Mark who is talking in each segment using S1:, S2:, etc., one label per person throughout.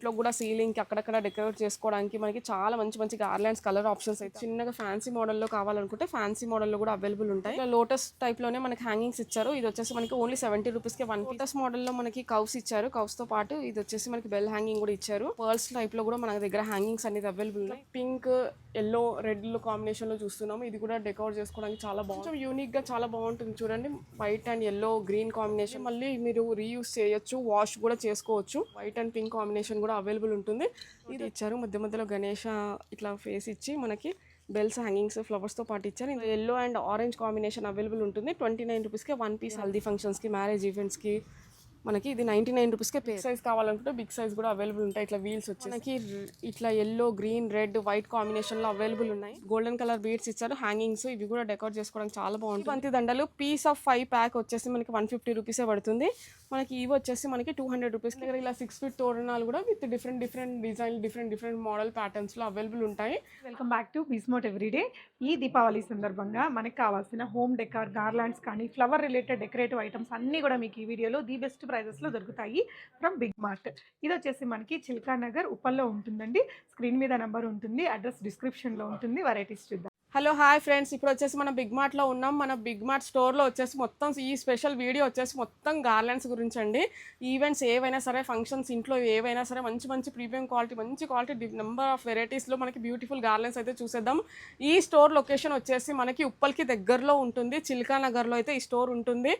S1: ఇంట్లో కూడా సీలింగ్కి అక్కడక్కడ డెకరేట్ చేసుకోవడానికి మనకి చాలా మంచి మంచి గార్లాండ్స్ కలర్ ఆప్షన్స్ అయితే. చిన్నగా ఫ్యాన్సీ మోడల్లో కావాలనుకుంటే ఫ్యాన్సీ మోడల్లో కూడా అవైలబుల్ ఉంటాయి. లోటస్ టైప్లోనే మనకి హ్యాంగింగ్స్ ఇచ్చారు. ఇది వచ్చేసి మనకి ఓన్లీ సెవెంటీ రూపీస్కే వన్ లోటస్ మోడల్లో మనకి కౌస్ ఇచ్చారు. కవ్స్తో పాటు ఇది వచ్చేసి మనకి బెల్ హ్యాంగింగ్ కూడా ఇచ్చారు. పర్ల్స్ టైప్లో కూడా మన దగ్గర హ్యాంగింగ్స్ అనేది అవైలబుల్ ఉన్నాయి. పింక్ ఎల్లో రెడ్ కాంబినేషన్లో చూస్తున్నాము. ఇది కూడా డెకరేట్ చేసుకోవడానికి చాలా బాగుంది యూనిక్గా చాలా బాగుంటుంది చూడండి. White and yellow green combination మళ్ళీ మీరు రీయూస్ చేయొచ్చు వాష్ కూడా చేసుకోవచ్చు. వైట్ అండ్ పింక్ కాంబినేషన్ కూడా అవైలబుల్ ఉంటుంది. ఇది ఇచ్చారు. మధ్య మధ్యలో గణేష ఇట్లా ఫేస్ ఇచ్చి మనకి బెల్స్ హ్యాంగింగ్స్ ఫ్లవర్స్తో పాటు ఇచ్చారు. Yellow and orange combination available ఉంటుంది. ట్వంటీ నైన్ రూపీస్కి వన్ పీస్ హల్దీ ఫంక్షన్స్కి మ్యారేజ్ ఈవెంట్స్కి మనకి ఇది నైంటీ నైన్ రూపీస్కే బిగ్ సైజ్ కావాలనుకుంటే బిగ్ సైజ్ కూడా అవైలబుల్ ఉంటాయి. ఇట్లా వీల్స్ వచ్చి మనకి ఇట్లా ఎల్లో గ్రీన్ రెడ్ వైట్ కాంబినేషన్లో అవైలబుల్ ఉన్నాయి. గోల్డెన్ కలర్ బీడ్స్ ఇచ్చారు. హ్యాంగింగ్స్ ఇవి కూడా డెకరేట్ చేసుకోవడానికి చాలా బాగుంటుంది. బంతి దండలు పీస్ ఆఫ్ ఫైవ్ ప్యాక్ వచ్చేసి మనకి వన్ ఫిఫ్టీ రూపీసే పడుతుంది. మనకి ఇవి వచ్చేసి మనకి టూ హండ్రెడ్ రూపీస్ దగ్గర ఇలా సిక్స్ ఫీట్ తోరణాలు కూడా with different different design different different model ప్యాటర్న్స్లో available ఉంటాయి.
S2: వెల్కమ్ బ్యాక్ టు బిస్మోట్ ఎవ్రీడే ఈ దీపావళి సందర్భంగా మనకి కావాల్సిన హోమ్ డెకార్ గార్లాండ్స్ కానీ ఫ్లవర్ రిలేటెడ్ డెకరేటివ్ ఐటమ్స్ అన్నీ కూడా మీకు ఈ వీడియోలో ది బెస్ట్ ప్రైజెస్లో దొరుకుతాయి ఫ్రమ్ బిగ్ మార్ట్ ఇది వచ్చేసి మనకి చిల్కా నగర్ ఉప్పల్లో ఉంటుందండి. స్క్రీన్ మీద నెంబర్ ఉంటుంది అడ్రస్ డిస్క్రిప్షన్లో ఉంటుంది వెరైటీస్ చూద్దాం.
S1: Hello hi friends. ఇప్పుడు వచ్చేసి మనం బిగ్ మార్ట్లో ఉన్నాం. మన బిగ్ మార్ట్ స్టోర్లో వచ్చేసి మొత్తం ఈ స్పెషల్ వీడియో వచ్చేసి మొత్తం గార్లెండ్స్ గురించి అండి ఈవెంట్స్ ఏవైనా సరే ఫంక్షన్స్ ఇంట్లో ఏవైనా సరే మంచి మంచి ప్రీమియం క్వాలిటీ మంచి క్వాలిటీ నెంబర్ ఆఫ్ వెరైటీస్లో మనకి బ్యూటిఫుల్ గార్లెండ్స్ అయితే చూసేద్దాం. ఈ స్టోర్ లొకేషన్ వచ్చేసి మనకి ఉప్పల్కి దగ్గరలో ఉంటుంది. చిల్కా నగర్లో అయితే ఈ స్టోర్ ఉంటుంది.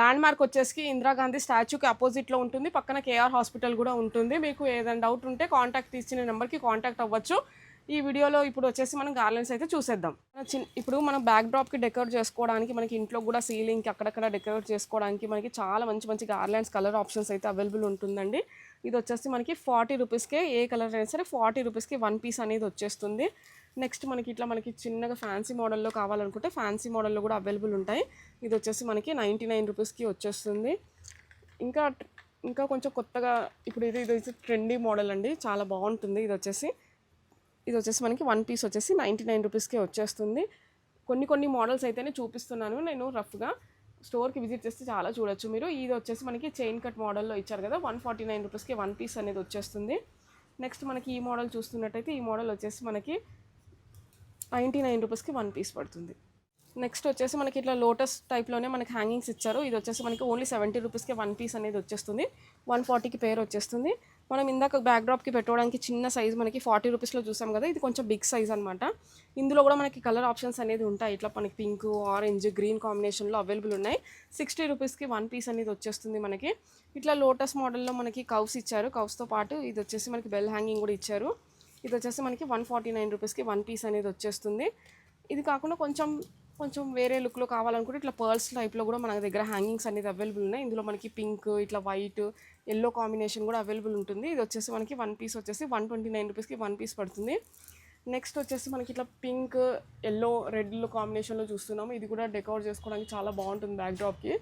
S1: ల్యాండ్ మార్క్ వచ్చేసి ఇందిరాగాంధీ స్టాచ్యూకి అపోజిట్లో ఉంటుంది. పక్కన కేఆర్ హాస్పిటల్ కూడా ఉంటుంది. మీకు ఏదైనా డౌట్ ఉంటే కాంటాక్ట్ తీసిన నెంబర్కి కాంటాక్ట్ అవ్వచ్చు. ఈ వీడియోలో ఇప్పుడు వచ్చేసి మనం గార్లెండ్స్ అయితే చూసేద్దాం. చిన్న ఇప్పుడు మనం బ్యాక్ డ్రాప్కి డెకరేట్ చేసుకోవడానికి మనకి ఇంట్లో కూడా సీలింగ్కి అక్కడక్కడ డెకరేట్ చేసుకోవడానికి మనకి చాలా మంచి మంచి గార్లెండ్స్ కలర్ ఆప్షన్స్ అయితే అవైలబుల్ ఉంటుందండి. ఇది వచ్చేసి మనకి ఫార్టీ రూపీస్కే ఏ కలర్ అయినా సరే ఫార్టీ రూపీస్కి వన్ పీస్ అనేది వచ్చేస్తుంది. నెక్స్ట్ మనకి ఇట్లా మనకి చిన్నగా ఫ్యాన్సీ మోడల్లో కావాలనుకుంటే ఫ్యాన్సీ మోడల్లో కూడా అవైలబుల్ ఉంటాయి. ఇది వచ్చేసి మనకి నైంటీ నైన్ రూపీస్కి వచ్చేస్తుంది. ఇంకా ఇంకా కొంచెం కొత్తగా ఇప్పుడు ఇది ఇది ట్రెండీ మోడల్ అండి. చాలా బాగుంటుంది ఇది వచ్చేసి. ఇది వచ్చేసి మనకి వన్ పీస్ వచ్చేసి నైంటీ నైన్ రూపీస్కే వచ్చేస్తుంది. కొన్ని కొన్ని మోడల్స్ అయితేనే చూపిస్తున్నాను నేను రఫ్గా. స్టోర్కి విజిట్ చేస్తే చాలా చూడొచ్చు మీరు. ఇది వచ్చేసి మనకి చైన్ కట్ మోడల్లో ఇచ్చారు కదా వన్ ఫార్టీ నైన్ రూపీస్కి వన్ పీస్ అనేది వచ్చేస్తుంది. నెక్స్ట్ మనకి ఈ మోడల్ చూస్తున్నట్టయితే ఈ మోడల్ వచ్చేసి మనకి నైంటీ నైన్ రూపీస్కి వన్ పీస్ పడుతుంది. నెక్స్ట్ వచ్చేసి మనకి ఇట్లా లోటస్ టైప్లోనే మనకి హ్యాంగింగ్స్ ఇచ్చారు. ఇది వచ్చేసి మనకి ఓన్లీ సెవెంటీ రూపీస్కి వన్ పీస్ అనేది వచ్చేస్తుంది. వన్ ఫార్టీకి పేర్ వచ్చేస్తుంది. మనం ఇందాక బ్యాక్ డ్రాప్కి పెట్టుకోవడానికి చిన్న సైజ్ మనకి ఫార్టీ రూపీస్లో చూసాం కదా ఇది కొంచెం బిగ్ సైజ్ అనమాట ఇందులో కూడా మనకి కలర్ ఆప్షన్స్ అనేది ఉంటాయి. ఇట్లా మనకి పింక్ ఆరెంజ్ గ్రీన్ కాంబినేషన్లో అవైలబుల్ ఉన్నాయి. సిక్స్టీ రూపీస్కి వన్ పీస్ అనేది వచ్చేస్తుంది మనకి. ఇట్లా లోటస్ మోడల్లో మనకి కవ్స్ ఇచ్చారు. కవ్స్తో పాటు ఇది వచ్చేసి మనకి బెల్ హ్యాంగింగ్ కూడా ఇచ్చారు. ఇది వచ్చేసి మనకి వన్ ఫార్టీ నైన్ రూపీస్కి వన్ పీస్ అనేది వచ్చేస్తుంది. ఇది కాకుండా కొంచెం కొంచెం వేరే లుక్లో కావాలనుకుంటే ఇట్లా పర్ల్స్ టైప్లో కూడా మన దగ్గర హ్యాంగింగ్స్ అనేది అవైలబుల్ ఉన్నాయి. ఇందులో మనకి పింక్ ఇట్లా వైట్ ఎల్లో కాంబినేషన్ కూడా అవైలబుల్ ఉంటుంది. ఇది వచ్చేసి మనకి వన్ పీస్ వచ్చేసి వన్ ట్వంటీ నైన్ రూపీస్కి వన్ పీస్ పడుతుంది. నెక్స్ట్ వచ్చేసి మనకి ఇట్లా పింక్ ఎల్లో రెడ్ కాంబినేషన్లో చూస్తున్నాము. ఇది కూడా డెకరేట్ చేసుకోవడానికి చాలా బాగుంటుంది బ్యాక్ డ్రాప్కి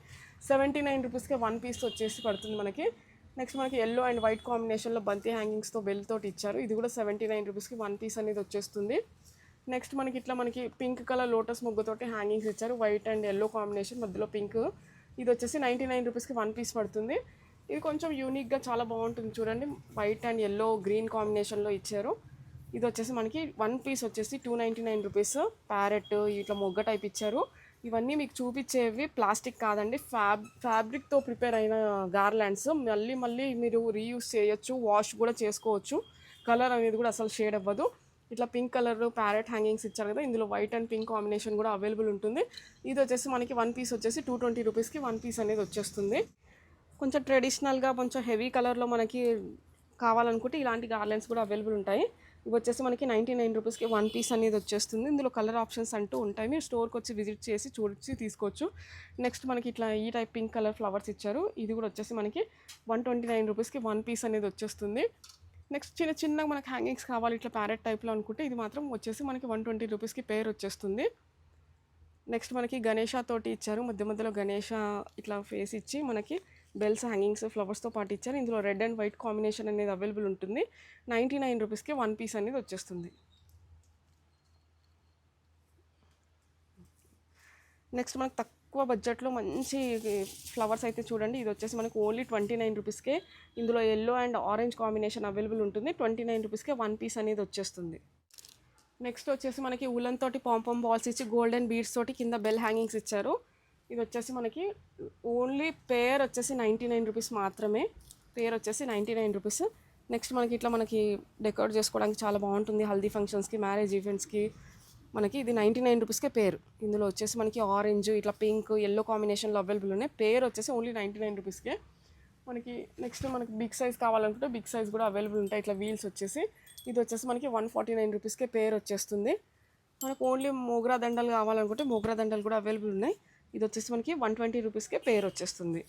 S1: సెవెంటీ నైన్ రూపీస్కి వన్ పీస్ వచ్చేసి పడుతుంది మనకి. నెక్స్ట్ మనకి ఎల్లో అండ్ వైట్ కాంబినేషన్లో బంతి హ్యాంగింగ్స్తో బెల్ తోటి ఇచ్చారు. ఇది కూడా సెవెంటీ నైన్ రూపీస్కి వన్ పీస్ అనేది వచ్చేస్తుంది. నెక్స్ట్ మనకి ఇట్లా మనకి పింక్ కలర్ లోటస్ ముగ్గుతోటి హ్యాంగింగ్స్ ఇచ్చారు. వైట్ అండ్ ఎల్లో కాంబినేషన్ మధ్యలో పింక్. ఇది వచ్చేసి నైంటీ నైన్ రూపీస్కి వన్ పీస్ పడుతుంది. ఇది కొంచెం యూనిక్గా చాలా బాగుంటుంది చూడండి. వైట్ అండ్ ఎల్లో గ్రీన్ కాంబినేషన్లో ఇచ్చారు. ఇది వచ్చేసి మనకి వన్ పీస్ వచ్చేసి two ninety nine rupees parrot ఇట్లా మొగ్గ టైప్ ఇచ్చారు. ఇవన్నీ మీకు చూపించేవి ప్లాస్టిక్ కాదండి. ఫ్యాబ్ ఫ్యాబ్రిక్తో ప్రిపేర్ అయిన గార్లాండ్స్ మళ్ళీ మళ్ళీ మీరు రీయూస్ చేయొచ్చు వాష్ కూడా చేసుకోవచ్చు. కలర్ అనేది కూడా అసలు షేడ్ అవ్వదు. ఇట్లా పింక్ కలర్ ప్యారెట్ హ్యాంగింగ్స్ ఇచ్చారు కదా ఇందులో వైట్ అండ్ పింక్ కాంబినేషన్ కూడా అవైలబుల్ ఉంటుంది. ఇది వచ్చేసి మనకి వన్ పీస్ వచ్చేసి టూ ట్వంటీ రూపీస్కి వన్ పీస్ అనేది వచ్చేస్తుంది. కొంచెం ట్రెడిషనల్గా కొంచెం హెవీ కలర్లో మనకి కావాలనుకుంటే ఇలాంటి గార్లెన్స్ కూడా అవైలబుల్ ఉంటాయి. ఇవి వచ్చేసి మనకి నైంటీ నైన్ రూపీస్కి వన్ పీస్ అనేది వచ్చేస్తుంది. ఇందులో కలర్ ఆప్షన్స్ అంటూ ఉంటాయి. మీరు స్టోర్కి వచ్చి విజిట్ చేసి చూసి తీసుకోవచ్చు. నెక్స్ట్ మనకి ఇట్లా ఈ టైప్ పింక్ కలర్ ఫ్లవర్స్ ఇచ్చారు. ఇది కూడా వచ్చేసి మనకి వన్ ట్వంటీ నైన్ రూపీస్కి వన్ పీస్ అనేది వచ్చేస్తుంది. నెక్స్ట్ చిన్న చిన్నగా మనకి హ్యాంగింగ్స్ కావాలి ఇట్లా ప్యారెట్ టైప్లో అనుకుంటే ఇది మాత్రం వచ్చేసి మనకి వన్ ట్వంటీ రూపీస్కి పేర్ వచ్చేస్తుంది. నెక్స్ట్ మనకి గణేష తోటి ఇచ్చారు. మధ్య మధ్యలో గణేష ఇట్లా ఫేస్ ఇచ్చి మనకి బెల్స్ హ్యాంగింగ్స్ ఫ్లవర్స్తో పాటు ఇచ్చారు. ఇందులో రెడ్ అండ్ వైట్ కాంబినేషన్ అనేది అవైలబుల్ ఉంటుంది. నైంటీ నైన్ రూపీస్కి వన్ పీస్ అనేది వచ్చేస్తుంది. నెక్స్ట్ మనకు తక్కువ బడ్జెట్లో మంచి ఫ్లవర్స్ అయితే చూడండి. ఇది వచ్చేసి మనకి ఓన్లీ ట్వంటీ నైన్ రూపీస్కే ఇందులో yellow and orange combination available ఉంటుంది. ట్వంటీ నైన్ రూపీస్కే వన్ పీస్ అనేది వచ్చేస్తుంది. నెక్స్ట్ వచ్చేసి మనకి ఉలన్ తోటి పాంపం బాల్స్ ఇచ్చి గోల్డెన్ బీడ్స్ తోటి కింద బెల్ హ్యాంగింగ్స్ ఇచ్చారు. ఇది వచ్చేసి మనకి ఓన్లీ పేర్ వచ్చేసి నైంటీ నైన్ రూపీస్ మాత్రమే. పేర్ వచ్చేసి నైంటీ నైన్ రూపీస్. నెక్స్ట్ మనకి ఇట్లా మనకి డెకరేట్ చేసుకోవడానికి చాలా బాగుంటుంది. హల్దీ ఫంక్షన్స్కి మ్యారేజ్ ఈవెంట్స్కి. మనకి ఇది నైంటీ నైన్ రూపీస్కే పేరు. ఇందులో వచ్చేసి మనకి ఆరెంజ్ ఇట్లా పింక్ ఎల్లో కాంబినేషన్లో అవైలబుల్ ఉన్నాయి. పేరు వచ్చేసి ఓన్లీ నైంటీ నైన్ రూపీస్కే. మనకి నెక్స్ట్ మనకి బిగ్ సైజ్ కావాలనుకుంటే బిగ్ సైజ్ కూడా అవైలబుల్ ఉంటాయి. ఇట్లా వీల్స్ వచ్చేసి. ఇది వచ్చేసి మనకి వన్ ఫార్టీ నైన్ రూపీస్కే పేరు వచ్చేస్తుంది. మనకు ఓన్లీ మోగ్రా దండలు కావాలనుకుంటే మోగ్రా దండలు కూడా అవైలబుల్ ఉన్నాయి. ఇది వచ్చేసి మనకి వన్ ట్వంటీ రూపీస్కే పేరు వచ్చేస్తుంది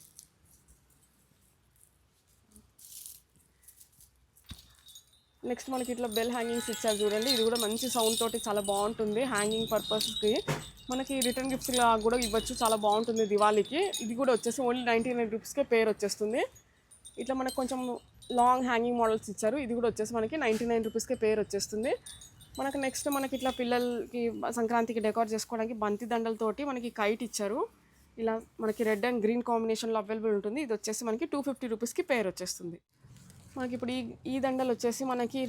S1: నెక్స్ట్ మనకి ఇట్లా బెల్ హ్యాంగింగ్స్ ఇచ్చారు చూడండి. ఇది కూడా మంచి సౌండ్ తోటి చాలా బాగుంటుంది. హ్యాంగింగ్ పర్పస్కి మనకి రిటర్న్ గిఫ్ట్స్ కూడా ఇవ్వచ్చు. చాలా బాగుంటుంది దివాళీకి. ఇది కూడా వచ్చేసి ఓన్లీ నైంటీ నైన్ రూపీస్కే పేరు వచ్చేస్తుంది ఇట్లా మనకు కొంచెం లాంగ్ హ్యాంగింగ్ మోడల్స్ ఇచ్చారు. ఇది కూడా వచ్చేసి మనకి నైంటీ నైన్ రూపీస్కే పేరు వచ్చేస్తుంది మనకు నెక్స్ట్ మనకి ఇట్లా పిల్లలకి సంక్రాంతికి డెకరేట్ చేసుకోవడానికి బంతి దండలతోటి మనకి కైట్ ఇచ్చారు. ఇలా మనకి రెడ్ అండ్ గ్రీన్ కాంబినేషన్లో అవైలబుల్ ఉంటుంది. ఇది వచ్చేసి మనకి టూ ఫిఫ్టీ రూపీస్కి పేరు వచ్చేస్తుంది. మనకి ఇప్పుడు ఈ ఈ దండలు వచ్చేసి మనకి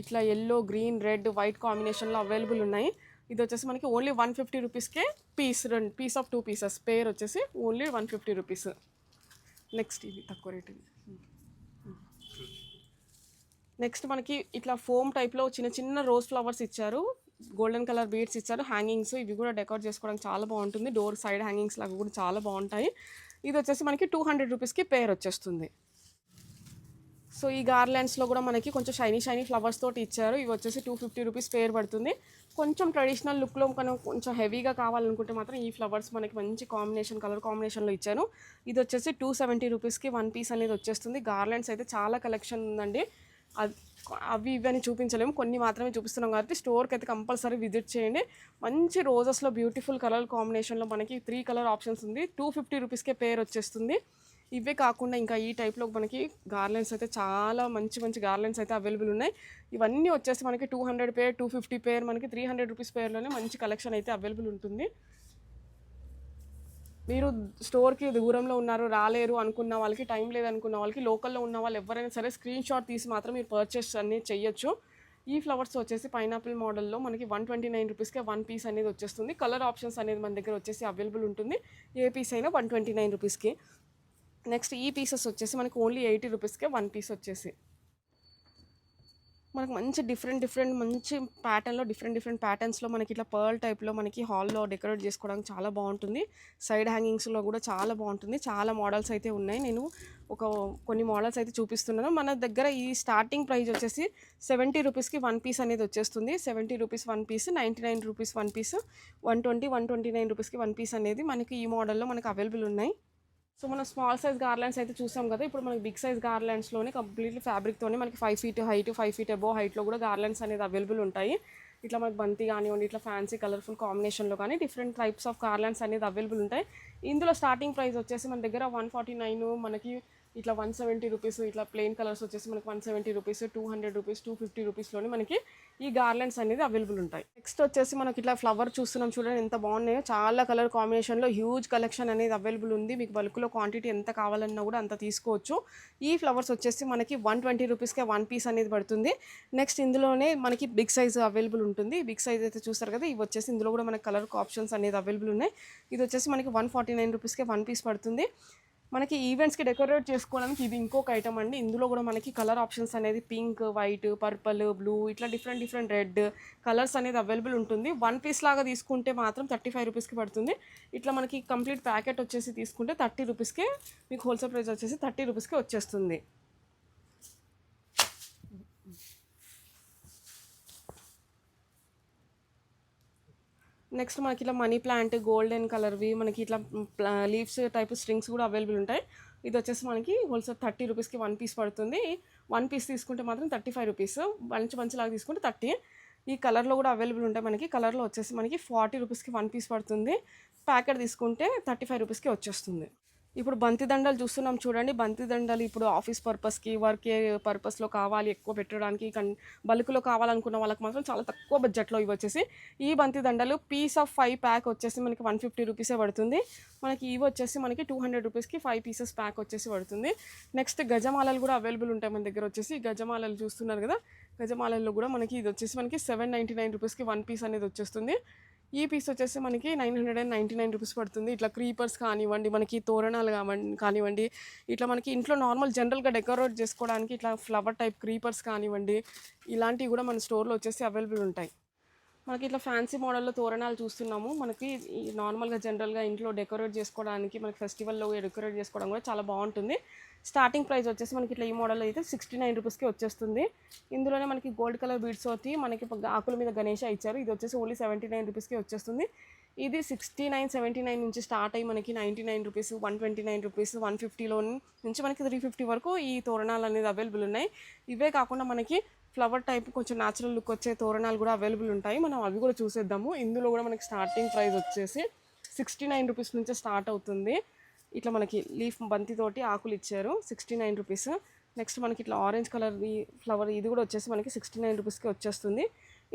S1: ఇట్లా ఎల్లో గ్రీన్ రెడ్ వైట్ కాంబినేషన్లో అవైలబుల్ ఉన్నాయి. ఇది వచ్చేసి మనకి ఓన్లీ వన్ ఫిఫ్టీ రూపీస్కే పీస్ రెండు piece of two pieces pair వచ్చేసి only one fifty rupees next ఇది తక్కువ రేట్ ఇది నెక్స్ట్ మనకి ఇట్లా ఫోమ్ టైప్లో చిన్న చిన్న రోజ్ ఫ్లవర్స్ ఇచ్చారు. గోల్డెన్ కలర్ బీడ్స్ ఇచ్చారు. హ్యాంగింగ్స్ ఇవి కూడా డెకరేట్ చేసుకోవడానికి చాలా బాగుంటుంది. డోర్ సైడ్ హ్యాంగింగ్స్ లాగా కూడా చాలా బాగుంటాయి. ఇది వచ్చేసి మనకి టూ హండ్రెడ్ రూపీస్కి పేర్ వచ్చేస్తుంది. సో ఈ గార్లాండ్స్లో కూడా మనకి కొంచెం షైనీ షైనీ ఫ్లవర్స్ తోటి ఇచ్చారు. ఇవి వచ్చేసి టూ ఫిఫ్టీ రూపీస్ పేర్ పడుతుంది. కొంచెం ట్రెడిషనల్ లుక్లో మనం కొంచెం హెవీగా కావాలనుకుంటే మాత్రం ఈ ఫ్లవర్స్ మనకి మంచి కాంబినేషన్ కలర్ కాంబినేషన్లో ఇచ్చాను. ఇది వచ్చేసి టూ సెవెంటీ రూపీస్కి వన్ పీస్ అనేది వచ్చేస్తుంది. గార్లాండ్స్ అయితే చాలా కలెక్షన్ ఉందండి. అవి ఇవన్నీ చూపించలేము. కొన్ని మాత్రమే చూపిస్తున్నాం కాబట్టి స్టోర్కి అయితే కంపల్సరీ విజిట్ చేయండి. మంచి రోజెస్లో బ్యూటిఫుల్ కలర్ కాంబినేషన్లో మనకి త్రీ కలర్ ఆప్షన్స్ ఉంది. టూ ఫిఫ్టీ రూపీస్కే పేరు వచ్చేస్తుంది. ఇవే కాకుండా ఇంకా ఈ టైప్లో మనకి గార్లెన్స్ అయితే చాలా మంచి మంచి గార్లెన్స్ అయితే అవైలబుల్ ఉన్నాయి. ఇవన్నీ వచ్చేసి మనకి two hundred pair two fifty pair మనకి త్రీ హండ్రెడ్ రూపీస్ పేర్లోనే మంచి కలెక్షన్ అయితే అవైలబుల్ ఉంటుంది. మీరు స్టోర్కి దూరంలో ఉన్నారు రాలేరు అనుకున్న వాళ్ళకి టైం లేదనుకున్న వాళ్ళకి లోకల్లో ఉన్న వాళ్ళు ఎవరైనా సరే స్క్రీన్ షాట్ తీసి మాత్రం మీరు పర్చేస్ అనేది చేయొచ్చు. ఈ ఫ్లవర్స్ వచ్చేసి పైనాపిల్ మోడల్లో మనకి వన్ ట్వంటీ నైన్ రూపీస్కే వన్ పీస్ అనేది వచ్చేస్తుంది. కలర్ ఆప్షన్స్ అనేది మన దగ్గర వచ్చేసి అవైలబుల్ ఉంటుంది. ఏ పీస్ అయినా వన్ ట్వంటీ నైన్ రూపీస్కి. నెక్స్ట్ ఈ పీసెస్ వచ్చేసి మనకి ఓన్లీ ఎయిటీ రూపీస్కే వన్ పీస్ వచ్చేసి. మనకు మంచి డిఫరెంట్ డిఫరెంట్ మంచి ప్యాటర్న్లో డిఫరెంట్ డిఫరెంట్ ప్యాటర్న్స్లో మనకి ఇట్లా పర్ల్ టైప్లో మనకి హాల్లో డెకరేట్ చేసుకోవడానికి చాలా బాగుంటుంది. సైడ్ హ్యాంగింగ్స్లో కూడా చాలా బాగుంటుంది. చాలా మోడల్స్ అయితే ఉన్నాయి. నేను ఒక కొన్ని మోడల్స్ అయితే చూపిస్తున్నాను. మన దగ్గర ఈ స్టార్టింగ్ ప్రైస్ వచ్చేసి సెవెంటీ రూపీస్కి వన్ పీస్ అనేది వచ్చేస్తుంది. Seventy rupees one piece ninety nine rupees one piece one twenty one twenty nine రూపీస్కి వన్ పీస్ అనేది మనకి ఈ మోడల్లో మనకు అవైలబుల్ ఉన్నాయి. సో మనం స్మాల్ సైజ్ గార్లాండ్స్ అయితే చూసాం కదా ఇప్పుడు మనకి బిగ్ సైజ్ గార్లాండ్స్లోనే కంప్లీట్లీ ఫ్యాబ్రిక్తోనే మనకి five feet height five feet above హైట్లో కూడా గార్లాండ్స్ అనేది అవైలబుల్ ఉంటాయి. ఇట్లా మనకి బంతి కానివ్వండి ఇట్లా ఫ్యాన్సీ కలర్ఫుల్ కాంబినేషన్లో కానీ డిఫరెంట్ టైప్స్ ఆఫ్ గార్లాండ్స్ అనేది అవైలబుల్ ఉంటాయి. ఇందులో స్టార్టింగ్ ప్రైస్ వచ్చేసి మన దగ్గర వన్ ఫార్టీ నైన్ మనకి ఇట్లా వన్ సెవెంటీ రూపీస్ ఇట్లా ప్లెయిన్ కలర్స్ వచ్చేసి మనకి one seventy rupees two hundred rupees two fifty రూపీస్లోనే మనకి ఈ గార్లెండ్స్ అనేది అవైలబుల్ ఉంటాయి. నెక్స్ట్ వచ్చేసి మనకి ఇట్లా ఫ్లవర్ చూస్తున్నాం చూడండి ఎంత బాగున్నాయో. చాలా కలర్ కాంబినేషన్లో హ్యూజ్ కలెక్షన్ అనేది అవైలబుల్ ఉంది. మీకు బల్క్లో క్వాంటిటీ ఎంత కావాలన్నా కూడా అంత తీసుకోవచ్చు. ఈ ఫ్లవర్స్ వచ్చేసి మనకి వన్ ట్వంటీ రూపీస్కే వన్ పీస్ అనేది పడుతుంది. నెక్స్ట్ ఇందులోనే మనకి బిగ్ సైజ్ అవైలబుల్ ఉంటుంది. బిగ్ సైజ్ అయితే చూస్తారు కదా ఇవి వచ్చేసి ఇందులో కూడా మనకి కలర్ ఆప్షన్స్ అనేది అవైలబుల్ ఉన్నాయి. ఇది వచ్చేసి మనకి వన్ ఫార్టీ నైన్ రూపీస్కే వన్ పీస్ పడుతుంది. మనకి ఈవెంట్స్కి డెకరేట్ చేసుకోవడానికి ఇది ఇంకొక ఐటమ్ అండి. ఇందులో కూడా మనకి కలర్ ఆప్షన్స్ అనేది పింక్ వైట్ పర్పుల్ బ్లూ ఇట్లా డిఫరెంట్ డిఫరెంట్ రెడ్ కలర్స్ అనేది అవైలబుల్ ఉంటుంది. వన్ పీస్ లాగా తీసుకుంటే మాత్రం థర్టీ ఫైవ్ రూపీస్కి పడుతుంది. ఇట్లా మనకి కంప్లీట్ ప్యాకెట్ వచ్చేసి తీసుకుంటే థర్టీ రూపీస్కే మీకు హోల్సేల్ ప్రైస్ వచ్చేసి థర్టీ రూపీస్కి వచ్చేస్తుంది. నెక్స్ట్ మనకి ఇట్లా మనీ ప్లాంట్ గోల్డెన్ కలర్వి మనకి ఇట్లా లీవ్స్ టైప్ స్ట్రింగ్స్ కూడా అవైలబుల్ ఉంటాయి. ఇది వచ్చేసి మనకి హోల్సేల్ థర్టీ రూపీస్కి వన్ పీస్ పడుతుంది. వన్ పీస్ తీసుకుంటే మాత్రం థర్టీ ఫైవ్ రూపీస్ మంచి మంచిలాగా తీసుకుంటే థర్టీ ఈ కలర్లో కూడా అవైలబుల్ ఉంటాయి మనకి. కలర్లో వచ్చేసి మనకి ఫార్టీ రూపీస్కి వన్ పీస్ పడుతుంది. ప్యాకెట్ తీసుకుంటే థర్టీ ఫైవ్ రూపీస్కి వచ్చేస్తుంది. ఇప్పుడు బంతి దండలు చూస్తున్నాం చూడండి. బంతి దండలు ఇప్పుడు ఆఫీస్ పర్పస్కి వర్క్ పర్పస్లో కావాలి ఎక్కువ పెట్టడానికి కన్ బల్క్లో కావాలనుకున్న వాళ్ళకి మాత్రం చాలా తక్కువ బడ్జెట్లో ఇవి వచ్చేసి ఈ బంతి దండలు పీస్ ఆఫ్ ఫైవ్ ప్యాక్ వచ్చేసి మనకి వన్ ఫిఫ్టీ రూపీసే పడుతుంది. మనకి ఇవి వచ్చేసి మనకి టూ హండ్రెడ్ రూపీస్కి ఫైవ్ పీసెస్ ప్యాక్ వచ్చేసి పడుతుంది. నెక్స్ట్ గజమాలలు కూడా అవైలబుల్ ఉంటాయి మన దగ్గర వచ్చేసి. గజమాలలు చూస్తున్నారు కదా గజమాలల్లో కూడా మనకి ఇది వచ్చేసి మనకి సెవెన్ నైంటీ నైన్ రూపీస్కి వన్ పీస్ అనేది వచ్చేస్తుంది. ఈ పీస్ వచ్చేసి మనకి nine hundred and ninety nine rupees పడుతుంది. ఇట్లా క్రీపర్స్ కానివ్వండి మనకి తోరణాలు కావండి కానివ్వండి ఇట్లా మనకి ఇంట్లో నార్మల్ జనరల్గా డెకరేట్ చేసుకోవడానికి ఇట్లా ఫ్లవర్ టైప్ క్రీపర్స్ కానివ్వండి ఇలాంటివి కూడా మన స్టోర్లో వచ్చేసి అవైలబుల్ ఉంటాయి. మనకి ఇట్లా ఫ్యాన్సీ మోడల్లో తోరణాలు చూస్తున్నాము. మనకి ఈ నార్మల్గా జనరల్గా ఇంట్లో డెకరేట్ చేసుకోవడానికి మనకి ఫెస్టివల్లో డెకరేట్ చేసుకోవడం కూడా చాలా బాగుంటుంది. స్టార్టింగ్ ప్రైస్ వచ్చేసి మనకి ఇట్లా ఈ మోడల్ అయితే సిక్స్టీ నైన్ రూపీస్కి వచ్చేస్తుంది. ఇందులోనే మనకి గోల్డ్ కలర్ బీడ్స్ వచ్చి మనకి ఆకుల మీద గణేష ఇచ్చారు. ఇది వచ్చేసి ఓన్లీ సెవెంటీ నైన్ రూపీస్కి వచ్చేస్తుంది. ఇది సిక్స్టీ నైన్ సెవెంటీ నైన్ నుంచి స్టార్ట్ అయ్యి మనకి ninety nine rupees one twenty nine rupees one ఫిఫ్టీలో నుంచి మనకి త్రీ ఫిఫ్టీ వరకు ఈ తోరణాలు అనేది అవైలబుల్ ఉన్నాయి. ఇవే కాకుండా మనకి ఫ్లవర్ టైప్ కొంచెం న్యాచురల్ లుక్ వచ్చే తోరణాలు కూడా అవైలబుల్ ఉంటాయి. మనం అవి కూడా చూసేద్దాము. ఇందులో కూడా మనకి స్టార్టింగ్ ప్రైస్ వచ్చేసి సిక్స్టీ నైన్ రూపీస్ నుంచే స్టార్ట్ అవుతుంది. ఇట్లా మనకి లీఫ్ బంతితోటి ఆకులు ఇచ్చారు. సిక్స్టీ నైన్ రూపీస్ నెక్స్ట్ మనకి ఇట్లా ఆరెంజ్ కలర్ ఫ్లవర్ ఇది కూడా వచ్చేసి మనకి సిక్స్టీ నైన్ రూపీస్కి వచ్చేస్తుంది.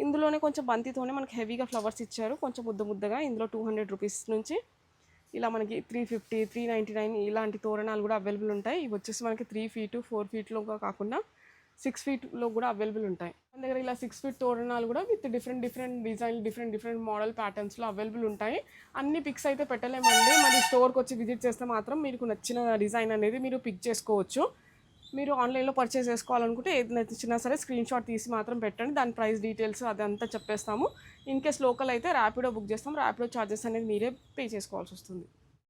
S1: ఇందులోనే కొంచెం బంతితోనే మనకి హెవీగా ఫ్లవర్స్ ఇచ్చారు. కొంచెం ముద్ద ముద్దగా ఇందులో టూ హండ్రెడ్ రూపీస్ నుంచి ఇలా మనకి three fifty three ninety nine ఇలాంటి తోరణాలు కూడా అవైలబుల్ ఉంటాయి. ఇవి వచ్చేసి మనకి త్రీ ఫీటు ఫోర్ ఫీట్లో కాకుండా సిక్స్ ఫీట్లో కూడా అవైలబుల్ ఉంటాయి. మన దగ్గర ఇలా సిక్స్ ఫీట్ తోరణాలు కూడా with different different design different different model ప్యాటర్న్స్లో available ఉంటాయి. అన్ని పిక్స్ అయితే పెట్టలేమండి. మరి స్టోర్కి వచ్చి విజిట్ చేస్తే మాత్రం మీకు నచ్చిన డిజైన్ అనేది మీరు పిక్ చేసుకోవచ్చు. మీరు ఆన్లైన్లో పర్చేస్ చేసుకోవాలనుకుంటే ఏది నచ్చినా సరే స్క్రీన్ షాట్ తీసి మాత్రం పెట్టండి. దాని ప్రైస్ డీటెయిల్స్ అదంతా చెప్పేస్తాము. ఇన్ కేస్ లోకల్ అయితే ర్యాపిడో బుక్ చేస్తాం. ర్యాపిడో ఛార్జెస్ అనేది మీరే పే చేసుకోవాల్సి వస్తుంది.